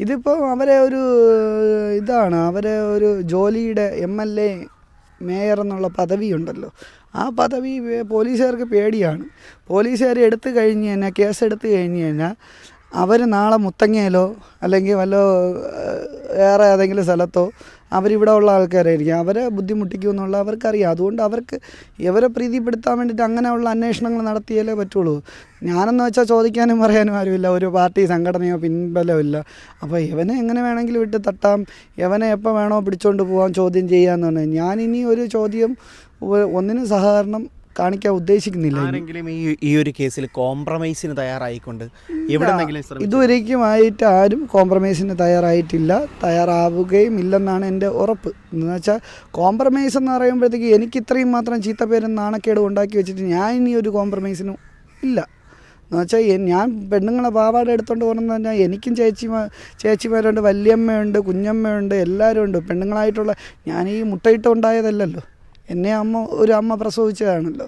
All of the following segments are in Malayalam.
ഇതിപ്പോൾ അവരെ ഒരു ഇതാണ് അവരെ ഒരു ജോലിയുടെ എം എൽ എ മേയർ എന്നുള്ള പദവി ഉണ്ടല്ലോ ആ പദവി പോലീസുകാർക്ക് പേടിയാണ്. പോലീസുകാർ എടുത്തു കഴിഞ്ഞ് കഴിഞ്ഞാൽ കേസെടുത്ത് കഴിഞ്ഞ് കഴിഞ്ഞാൽ അവർ നാളെ മുത്തങ്ങയിലോ അല്ലെങ്കിൽ വല്ല വേറെ ഏതെങ്കിലും സ്ഥലത്തോ അവരിവിടെ ഉള്ള ആൾക്കാരായിരിക്കും. അവരെ ബുദ്ധിമുട്ടിക്കും എന്നുള്ള അവർക്കറിയാം. അതുകൊണ്ട് അവർക്ക് ഇവരെ പ്രീതിപ്പെടുത്താൻ വേണ്ടിയിട്ട് അങ്ങനെയുള്ള അന്വേഷണങ്ങൾ നടത്തിയാലേ പറ്റുള്ളൂ. ഞാനെന്ന് വെച്ചാൽ ചോദിക്കാനും പറയാനും ആരുമില്ല. ഒരു പാർട്ടി സംഘടനയോ പിൻബലമോ ഇല്ല. അപ്പോൾ ഇവനെ എങ്ങനെ വേണമെങ്കിലും വിട്ട് തട്ടാം. ഇവനെ എപ്പോൾ വേണോ പിടിച്ചോണ്ട് പോകാം ചോദ്യം ചെയ്യാമെന്ന് പറഞ്ഞു ഞാനിനി ഒരു ചോദ്യം ഒന്നിനും സഹകരണം കാണിക്കാൻ ഉദ്ദേശിക്കുന്നില്ല. ആരെങ്കിലും ഈ ഈ ഒരു കേസിൽ കോംപ്രമൈസിന് തയ്യാറായിക്കൊണ്ട് എവിടെന്നെങ്കിലും ശ്രമിച്ചു. ഇതുവരേക്കുമായിട്ട് ആരും കോംപ്രമൈസിന് തയ്യാറായിട്ടില്ല തയ്യാറാവുകയും ഇല്ലെന്നാണ് എന്റെ ഉറപ്പ്. എന്ന് വെച്ചാൽ കോംപ്രമൈസ് എന്ന് പറയുമ്പോഴത്തേക്ക് എനിക്ക് ഇത്രയും മാത്രം ചീത്തപ്പേരും നാണക്കേടും ഉണ്ടാക്കി വെച്ചിട്ട് ഞാൻ ഇനി ഒരു കോംപ്രമൈസിനും ഇല്ല. എന്ന് വെച്ചാൽ ഞാൻ പെണ്ണുങ്ങളെ പാവാട എടുത്തുകൊണ്ട് പോകുന്നത് പറഞ്ഞാൽ എനിക്കും ചേച്ചിമാർ ചേച്ചിമാരുണ്ട് വല്യമ്മയുണ്ട് കുഞ്ഞമ്മയുണ്ട് എല്ലാവരും ഉണ്ട് പെണ്ണുങ്ങളായിട്ടുള്ള ഞാൻ ഈ മുട്ടയിട്ട് ഉണ്ടായതല്ലല്ലോ. എന്നെ അമ്മ ഒരു അമ്മ പ്രസവിച്ചതാണല്ലോ.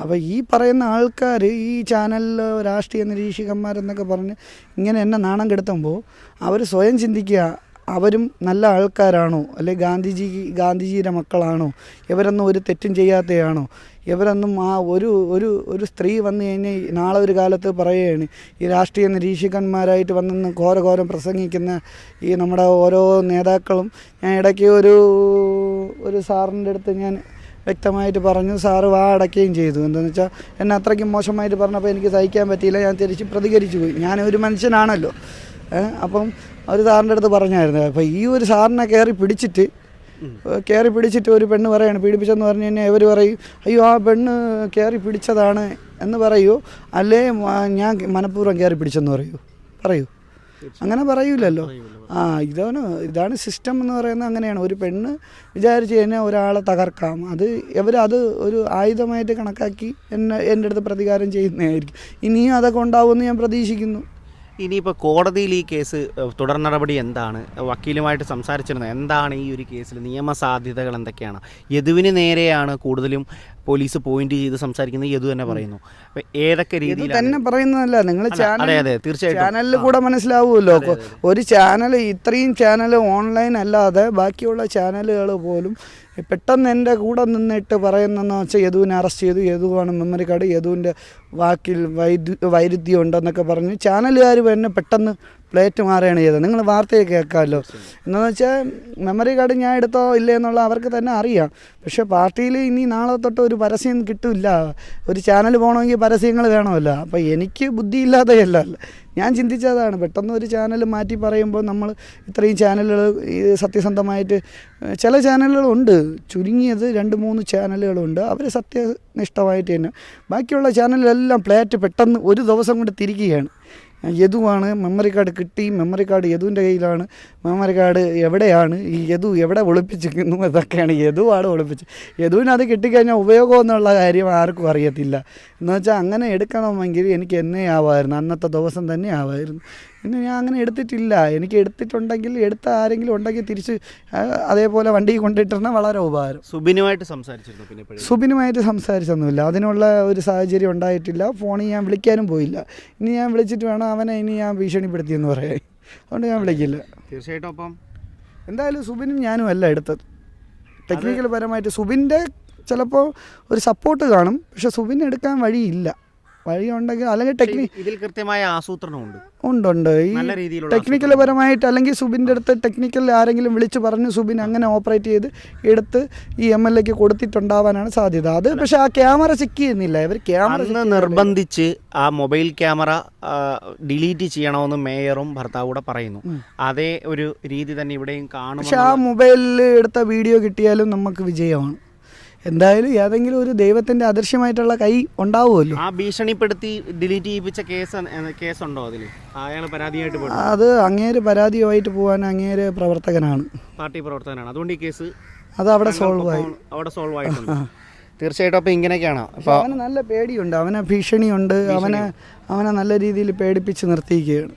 അപ്പോൾ ഈ പറയുന്ന ആൾക്കാർ ഈ ചാനലിൽ രാഷ്ട്രീയ നിരീക്ഷകന്മാരെന്നൊക്കെ പറഞ്ഞ് ഇങ്ങനെ എന്നെ നാണം കെടുത്തുമ്പോൾ അവർ സ്വയം ചിന്തിക്കുക അവരും നല്ല ആൾക്കാരാണോ? അല്ലെ ഗാന്ധിജി ഗാന്ധിജിയുടെ മക്കളാണോ? ഇവരൊന്നും ഒരു തെറ്റും ചെയ്യാത്തയാണോ? ഇവരൊന്നും ആ ഒരു ഒരു ഒരു സ്ത്രീ വന്നു കഴിഞ്ഞാൽ നാളെ ഒരു കാലത്ത് പറയുകയാണ് ഈ രാഷ്ട്രീയ നിരീക്ഷകന്മാരായിട്ട് വന്നെന്ന് ഘോരഘോരം പ്രസംഗിക്കുന്ന ഈ നമ്മുടെ ഓരോ നേതാക്കളും ഞാൻ ഇടയ്ക്ക് ഒരു ഒരു സാറിന്റെ അടുത്ത് ഞാൻ വ്യക്തമായിട്ട് പറഞ്ഞു സാറ് വാ അടയ്ക്കുകയും ചെയ്തു. എന്താണെന്ന് വെച്ചാൽ എന്നെ അത്രയ്ക്കും മോശമായിട്ട് പറഞ്ഞപ്പോൾ എനിക്ക് സഹിക്കാൻ പറ്റിയില്ല ഞാൻ തിരിച്ച് പ്രതികരിച്ചു പോയി. ഞാനൊരു മനുഷ്യനാണല്ലോ. അപ്പം ഒരു സാറിന്റെ അടുത്ത് പറഞ്ഞായിരുന്നു. അപ്പോൾ ഈ ഒരു സാറിനെ കയറി പിടിച്ചിട്ട് കയറി പിടിച്ചിട്ട് ഒരു പെണ്ണ് പറയാണ് പീഡിപ്പിച്ചെന്ന് പറഞ്ഞു കഴിഞ്ഞാൽ ഇവർ പറയും അയ്യോ ആ പെണ്ണ് കയറി പിടിച്ചതാണ് എന്ന് പറയൂ. അല്ലേ ഞാൻ മനഃപൂർവം കയറി പിടിച്ചെന്ന് പറയൂ. പറയൂ. അങ്ങനെ പറയൂലല്ലോ. ആ ഇതാണ് ഇതാണ് സിസ്റ്റം എന്ന് പറയുന്നത് അങ്ങനെയാണ്. ഒരു പെണ്ണ് വിചാരിച്ച് കഴിഞ്ഞാൽ ഒരാളെ തകർക്കാം. അത് ഇവരത് ഒരു ആയുധമായിട്ട് കണക്കാക്കി എന്നെ എന്റെ അടുത്ത് പ്രതികാരം ചെയ്യുന്നതായിരിക്കും. ഇനിയും അതൊക്കെ ഉണ്ടാവുമെന്ന് ഞാൻ പ്രതീക്ഷിക്കുന്നു. ഇനിയിപ്പോൾ കോടതിയിൽ ഈ കേസ് തുടർ നടപടി എന്താണ്? വക്കീലുമായിട്ട് സംസാരിച്ചിരുന്നത് എന്താണ് ഈ ഒരു കേസിൽ നിയമസാധ്യതകൾ എന്തൊക്കെയാണ്? യദുവിന് നേരെയാണ് കൂടുതലും പോലീസ് പോയിന്റ് ചെയ്ത് സംസാരിക്കുന്നത് യദു തന്നെ പറയുന്നു. ഏതൊക്കെ രീതിയിൽ തന്നെ പറയുന്നതല്ല. നിങ്ങൾ ചാനൽ അതെ അതെ തീർച്ചയായിട്ടും. ചാനലിൽ കൂടെ മനസ്സിലാവുമല്ലോ. ഒരു ചാനൽ ഇത്രയും ചാനൽ ഓൺലൈൻ അല്ലാതെ ബാക്കിയുള്ള ചാനലുകൾ പോലും പെട്ടെന്ന് എന്റെ കൂടെ നിന്നിട്ട് പറയുന്നതെന്ന് വെച്ചാൽ യദുവിനെ അറസ്റ്റ് ചെയ്തു. യദുവാണ് മെമ്മറി കാർഡ്. യദുവിന്റെ വാക്കിൽ വൈദ്യു വൈരുദ്ധ്യം ഉണ്ടെന്നൊക്കെ പറഞ്ഞ് ചാനലുകാർ തന്നെ പെട്ടെന്ന് പ്ലേറ്റ് മാറുകയാണ് ചെയ്തത്. നിങ്ങൾ വാർത്തയെ കേൾക്കാമല്ലോ. എന്നു വെച്ചാൽ മെമ്മറി കാർഡ് ഞാൻ എടുത്തോ ഇല്ലേ എന്നുള്ള അവർക്ക് തന്നെ അറിയാം. പക്ഷേ പാർട്ടിയിൽ ഇനി നാളെ തൊട്ട് ഒരു പരസ്യം കിട്ടില്ല. ഒരു ചാനൽ പോകണമെങ്കിൽ പരസ്യങ്ങൾ വേണമല്ലോ. അപ്പോൾ എനിക്ക് ബുദ്ധിയില്ലാതെയല്ല. ഞാൻ ചിന്തിച്ചതാണ് പെട്ടെന്ന് ഒരു ചാനൽ മാറ്റി പറയുമ്പോൾ നമ്മൾ ഇത്രയും ചാനലുകൾ സത്യസന്ധമായിട്ട് ചില ചാനലുകളുണ്ട് ചുരുങ്ങിയത് രണ്ട് മൂന്ന് ചാനലുകളുണ്ട് അവർ സത്യനിഷ്ഠമായിട്ട് തന്നെ. ബാക്കിയുള്ള ചാനലിലെല്ലാം പ്ലേറ്റ് പെട്ടെന്ന് ഒരു ദിവസം കൊണ്ട് തിരിക്കുകയാണ്. യദുവാണ് മെമ്മറി കാർഡ് കിട്ടി മെമ്മറി കാർഡ് യദുവിന്റെ കയ്യിലാണ്. മെമ്മറി കാർഡ് എവിടെയാണ്? ഈ യദു എവിടെ ഒളിപ്പിച്ചിരിക്കുന്നു? ഇതൊക്കെയാണ് യദുവാണ് ഒളിപ്പിച്ച്. യദുവിന് കിട്ടിക്കഴിഞ്ഞാൽ ഉപയോഗം എന്നുള്ള കാര്യം ആർക്കും അറിയത്തില്ല. എന്ന് വെച്ചാൽ അങ്ങനെ എടുക്കണമെങ്കിൽ എനിക്ക് എന്നെ ആവായിരുന്നു. അന്നത്തെ ദിവസം തന്നെ ആവായിരുന്നു. പിന്നെ ഞാൻ അങ്ങനെ എടുത്തിട്ടില്ല. എനിക്ക് എടുത്തിട്ടുണ്ടെങ്കിൽ എടുത്ത ആരെങ്കിലും ഉണ്ടെങ്കിൽ തിരിച്ച് അതേപോലെ വണ്ടി കൊണ്ടിട്ടിരുന്ന വളരെ ഉപകാരം. സുബിനുമായിട്ട് സംസാരിച്ചിരുന്നു പിന്നെ സുബിനുമായിട്ട് സംസാരിച്ചൊന്നുമില്ല. അതിനുള്ള ഒരു സാഹചര്യം ഉണ്ടായിട്ടില്ല. ഫോണിൽ ഞാൻ വിളിക്കാനും പോയില്ല. ഇനി ഞാൻ വിളിച്ചിട്ട് വേണം അവനെ ഇനി ഞാൻ ഭീഷണിപ്പെടുത്തിയെന്ന് പറയാൻ. അതുകൊണ്ട് ഞാൻ വിളിക്കില്ല. തീർച്ചയായിട്ടും അപ്പം എന്തായാലും സുബിനും ഞാനും അല്ല എടുത്തത്. ടെക്നിക്കൽ പരമായിട്ട് സുബിന്റെ ചിലപ്പോൾ ഒരു സപ്പോർട്ട് കാണും. പക്ഷെ സുബിൻ എടുക്കാൻ വഴിയില്ല. വഴിയുണ്ടെങ്കിൽ അല്ലെങ്കിൽ ടെക്നിക് ഇതിൽ കൃത്യമായ ആസൂത്രണമുണ്ട്. ഉണ്ടുണ്ട് ഈ നല്ല രീതിയിലുള്ള ടെക്നിക്കൽ പരമായിട്ട് അല്ലെങ്കിൽ സുബിന്റെ അടുത്ത് ടെക്നിക്കൽ ആരെങ്കിലും വിളിച്ച് പറഞ്ഞ് സുബിൻ അങ്ങനെ ഓപ്പറേറ്റ് ചെയ്ത് എടുത്ത് ഈ എം എൽ എക്ക് കൊടുത്തിട്ടുണ്ടാവാനാണ് സാധ്യത. അത് പക്ഷെ ആ ക്യാമറ ചെക്ക് ചെയ്യുന്നില്ല. ഇവർ ക്യാമറ നിർബന്ധിച്ച് ആ മൊബൈൽ ക്യാമറ ഡിലീറ്റ് ചെയ്യണമെന്ന് മേയറും ഭർത്താവ് കൂടെ പറയുന്നു. അതേ ഒരു രീതി തന്നെ ഇവിടെയും കാണും പക്ഷെ ആ മൊബൈലിൽ എടുത്ത വീഡിയോ കിട്ടിയാലും നമുക്ക് വിജയമാണ്. എന്തായാലും ഏതെങ്കിലും ഒരു ദൈവത്തിന്റെ അദൃശ്യമായിട്ടുള്ള കൈ ഉണ്ടാവുമല്ലോ. ആ ഭീഷണിപ്പെടുത്തി ഡിലീറ്റ് ചെയ്യിപ്പിച്ച കേസ് കേസ് ഉണ്ടോ അതിൽ അയാൾ പരാതിയായിട്ട് അത് അങ്ങേര് പരാതിയുമായിട്ട് പോകാൻ അങ്ങേര് പ്രവർത്തകനാണ്. പാർട്ടി പ്രവർത്തകനാണ്. അതുകൊണ്ട് ഈ കേസ് അത് അവിടെ സോൾവ് ആയി. അവിടെ സോൾവ് ആയിട്ടുണ്ട്. തീർച്ചയായിട്ടും അപ്പോൾ ഇങ്ങനെയൊക്കെയാണ്. അപ്പോൾ അവന് നല്ല പേടിയുണ്ട് അവനെ ഭീഷണിയുണ്ട് അവനെ അവനെ നല്ല രീതിയിൽ പേടിപ്പിച്ച് നിർത്തിയിരിക്കുകയാണ്.